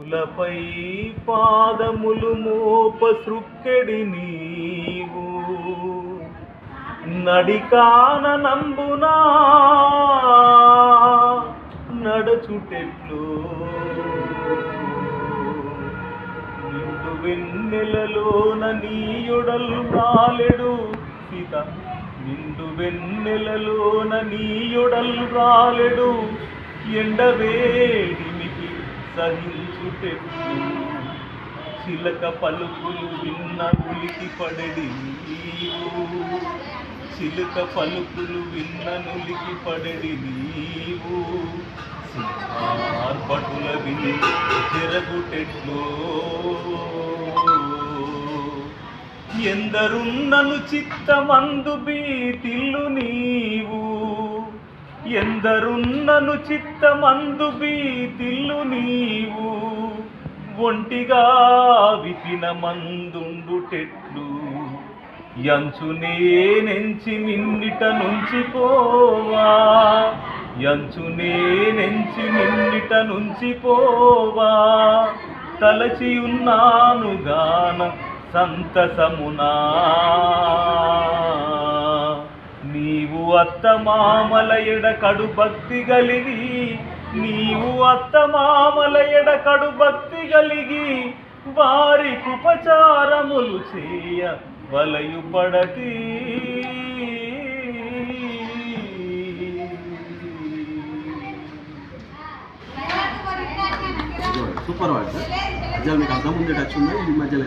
కులపై పాదములు మోప సృక్కెడి నీవు. నడికాన నంబునా నడచుటెట్లు. నిండు వెన్నెలలోన నీయుడల్ రాలెడు సీత. నిండు వెన్నెలలోన నీయుడల్ రాలెడు ఎండవేడిమికి సహించుటెట్లు చిలక పలుకులు విన్న ఉలికి పడడి నీవు చిలుక పలుకులు విన్న నులికి పడడి నీవు సింహార్పటుల విని తిరగుటెట్లు ఎందరున్నను చిత్తమందు బీతిల్లు నీవు. ఎందరున్నను చిత్తమందు బీతిల్లు నీవు ఒంటిగా విపిన మందుండుటెట్లు ఎంచునే నెంచి నిన్నిట నుంచిపోవా ఎంచునే నెంచి నిన్నిట నుంచిపోవా తలచియున్నాను గాన సంతసమునా. అత్త మామల ఎడకడు భక్తి కలిగి నీవు అత్త మామల ఎడకడు భక్తి కలిగి వారి ఉపచారములు చేయ వలయు పడతి సూపర్ వాడు సార్ నిజాలు మీకు అర్థం ఉండే టచ్ ఉందా ఈ మధ్యలో